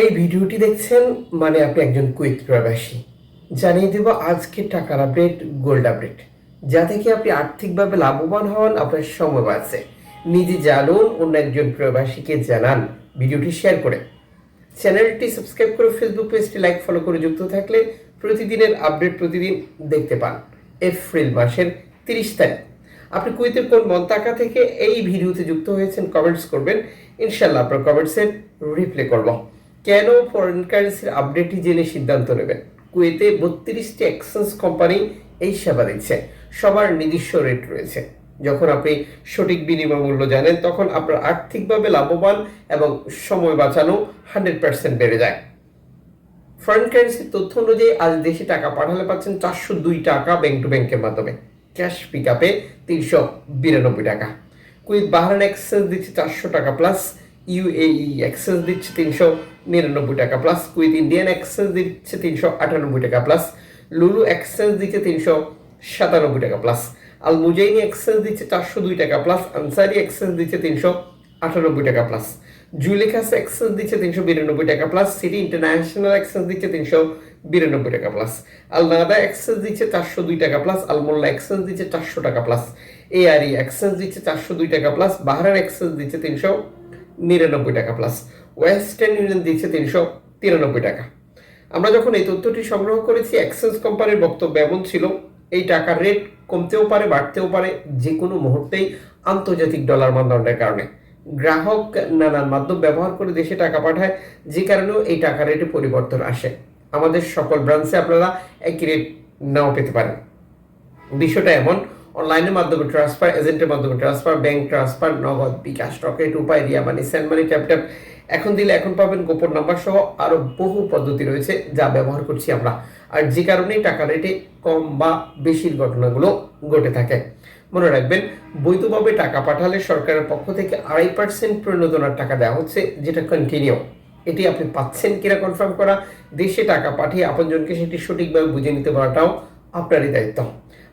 এই ভিডিওটি দেখছেন মানে আপনি একজন কুইক প্রবাসী। জানিয়ে দেব আজকে টাকার আপডেট গোল্ড আপডেট যা থেকে আপনি আর্থিকভাবে লাভবান হন, আপনার সময় বাঁচে। নিজে জানুন, অন্য একজন প্রবাসীকে জানান ভিডিওটি শেয়ার করে। চ্যানেলটি সাবস্ক্রাইব করে ফেসবুক পেজটি লাইক ফলো করে যুক্ত থাকলে প্রতিদিনের আপডেট প্রতিদিন দেখতে পান। এপ্রিল মাসের তিরিশ তারিখ। আপনি কুয়েতের কোন মন্তাকা থেকে এই ভিডিওতে যুক্ত হয়েছেন কমেন্টস করবেন। ইনশাল্লাহ আপনার কমেন্টসের রিপ্লাই করব। কেন ফরেন কারেন্সির আপডেটই জেনে সিদ্ধান্ত নেবেন? কুয়েতে বত্রিশটি এক্সচেঞ্জ কোম্পানি এই সেবা দিচ্ছে। সবার নিজস্ব রেট রয়েছে। যখন আপনি সঠিক বিনিময় মূল্য জানেন, তখন আপনার আর্থিকভাবে লাভবান এবং সময় বাঁচানো হান্ড্রেড পার্সেন্ট বেড়ে যায়। ফরেন কারেন্সির তথ্য অনুযায়ী আজ দেশে টাকা পাঠালে পাচ্ছেন চারশো দুই টাকা ব্যাংক টু ব্যাংকের মাধ্যমে। ক্যাশ পিক আপে তিনশো বিরানব্বই টাকা। কুইথ বাহারান এক্সচেঞ্জ দিচ্ছে চারশো টাকা প্লাস ইউএই এক্সচেঞ্জ দিচ্ছে তিনশো নিরানব্বই টাকা প্লাস কুইথ ইন্ডিয়ান এক্সচেঞ্জ দিচ্ছে তিনশো আটানব্বই টাকা প্লাস লুলু এক্সচেঞ্জ দিচ্ছে তিনশো সাতানব্বই টাকা প্লাস আল মুজাইনি এক্সচেঞ্জ দিচ্ছে চারশো দুই টাকা প্লাস আনসারি এক্সচেঞ্জ দিচ্ছে তিনশো আটানব্বই টাকা প্লাস জুলেখাস এক্সচেঞ্জ দিচ্ছে তিনশো বিরানব্বই টাকা প্লাস সিটি ইন্টারন্যাশনাল এক্সচেঞ্জ দিচ্ছে তিনশো বিরানব্বই টাকা প্লাস আল নাদা এক্সচেঞ্জ দিচ্ছে চারশো দুই টাকা প্লাস আলমোল্লা এক্সচেঞ্জ দিচ্ছে চারশো টাকা প্লাস এআরই এক্সচেঞ্জ দিচ্ছে চারশো দুই টাকা প্লাস বাহারান এক্সচেঞ্জ দিচ্ছে তিনশো নিরানব্বই টাকা প্লাস ওয়েস্টার্ন ইউনিয়ন দিচ্ছে তিনশো তিরানব্বই টাকা। আমরা যখন এই তথ্যটি সংগ্রহ করেছি এক্সচেঞ্জ কোম্পানির বক্তব্য এমন ছিল, এই টাকার রেট কমতেও পারে, বাড়তেও পারে যে কোনো মুহূর্তেই আন্তর্জাতিক ডলার মানদণ্ডের কারণে। গ্রাহক নানান মাধ্যম ব্যবহার করে দেশে টাকা পাঠায়, যে কারণেও এই টাকা রেটে পরিবর্তন আসে। আমাদের সকল ব্রাঞ্চে আপনারা একই রেট নাও পেতে পারেন। বিষয়টা এমন অনলাইনের মাধ্যমে ট্রান্সফার এজেন্টের মাধ্যমে transfer bank transfer Nagad, bKash, Rocket, Upay, Ria money send money tap tap এখন দিলে এখন পাবেন গোপন নাম্বার সহ আরও বহু পদ্ধতি রয়েছে যা ব্যবহার করছি আমরা। আর যে কারণেই টাকা রেটে কম বা বেশির ঘটনাগুলো ঘটে থাকে। মনে রাখবেন, বৈধভাবে টাকা পাঠালে সরকারের পক্ষ থেকে আড়াই পার্সেন্ট প্রণোদনার টাকা দেওয়া হচ্ছে, যেটা কন্টিনিউ এটি আপনি পাচ্ছেন কিনা কনফার্ম করা, দেশে টাকা পাঠিয়ে আপনজনকে সেটি সঠিকভাবে বুঝে নিতে পারাটাও আপনারই দায়িত্ব।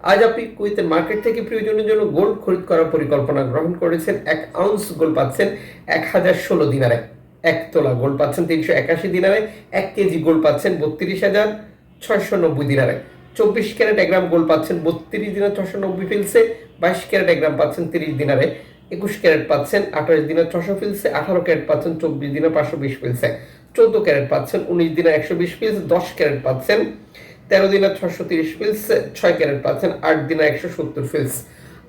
আজ আপনি কুয়েতের মার্কেট থেকে প্রয়োজনের জন্য গোল্ড খরিদ করার পরিকল্পনা গ্রহণ করেছেন। এক আউন্স গোল্ড পাচ্ছেন এক হাজার ষোলো দিনারে। এক তোলা গোল্ড পাচ্ছেন তিনশো একাশি দিনারে। এক কেজি গোল্ড পাচ্ছেন বত্রিশ হাজার ছয়শো নব্বই দিনারে। চব্বিশ ক্যারেট এক গ্রাম গোল্ড পাচ্ছেন বত্রিশ দিনার ছশো নব্বই ফিলসে। বাইশ ক্যারেট এক গ্রাম পাচ্ছেন তিরিশ দিনারে। একুশ ক্যারেট পাচ্ছেন আঠাশ দিনের ছশো ফিলসে। আঠারো ক্যারেট পাচ্ছেন চব্বিশ দিনের পাঁচশো বিশ ফিলসে। চোদ্দ ক্যারেট পাচ্ছেন উনিশ দিনের একশো বিশ ফিলস। দশ ক্যারেট পাচ্ছেন তেরো দিনের ছশো তিরিশ ফিলস ছয় ক্যারেট পাচ্ছেন, আট দিনের একশো সত্তর ফিলস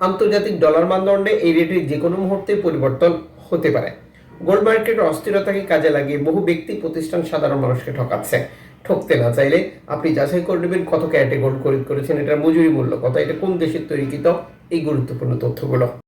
আন্তর্জাতিক ডলার মানদণ্ডে এই রেটে যে কোনো মুহূর্তে পরিবর্তন হতে পারে। গোল্ড মার্কেটের অস্থিরতাকে কাজে লাগিয়ে বহু ব্যক্তি, প্রতিষ্ঠান সাধারণ মানুষকে ঠকাচ্ছে। ঠকতে না চাইলে আপনি যাচাই করে নেবেন কত ক্যারেটে গোল্ড খরিদ করেছেন, এটার মজুরি মূল্য কত, এটা কোন দেশের তৈরিকৃত, এই গুরুত্বপূর্ণ তথ্যগুলো।